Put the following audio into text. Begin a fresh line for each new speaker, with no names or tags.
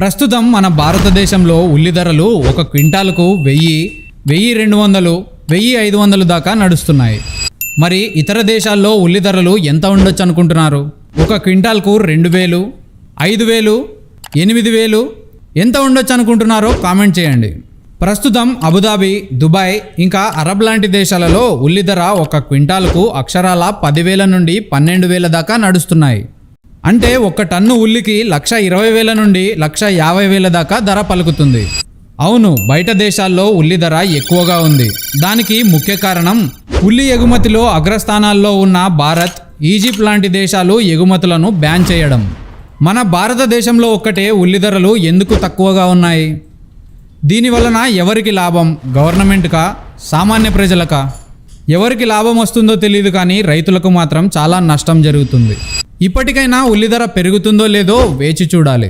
ప్రస్తుతం మన భారతదేశంలో ఉల్లి ధరలు ఒక క్వింటాల్కు వెయ్యి వెయ్యి రెండు వందలు వెయ్యి ఐదు వందలు దాకా నడుస్తున్నాయి. మరి ఇతర దేశాల్లో ఉల్లి ధరలు ఎంత ఉండొచ్చు అనుకుంటున్నారు? ఒక క్వింటాల్కు రెండు వేలు ఐదు వేలు ఎనిమిది వేలు ఎంత ఉండొచ్చు అనుకుంటున్నారో కామెంట్ చేయండి. ప్రస్తుతం అబుదాబి దుబాయ్ ఇంకా అరబ్ లాంటి దేశాలలో ఉల్లి ధర ఒక క్వింటాల్కు అక్షరాల పదివేల నుండి పన్నెండు వేల దాకా నడుస్తున్నాయి. అంటే ఒక టన్ను ఉల్లికి లక్ష ఇరవై వేల నుండి లక్ష యాభై వేల దాకా ధర పలుకుతుంది. అవును బయట దేశాల్లో ఉల్లి ధర ఎక్కువగా ఉంది. దానికి ముఖ్య కారణం ఉల్లి ఎగుమతిలో అగ్రస్థానాల్లో ఉన్న భారత్ ఈజిప్ట్ లాంటి దేశాలు ఎగుమతులను బ్యాన్ చేయడం. మన భారతదేశంలో ఒక్కటే ఉల్లి ధరలు ఎందుకు తక్కువగా ఉన్నాయి? దీని వలన ఎవరికి లాభం గవర్నమెంట్కా సామాన్య ప్రజలకా? ఎవరికి లాభం వస్తుందో తెలియదు కానీ రైతులకు మాత్రం చాలా నష్టం జరుగుతుంది. ఇప్పటికైనా ఉల్లి ధర పెరుగుతుందో లేదో వేచి చూడాలి.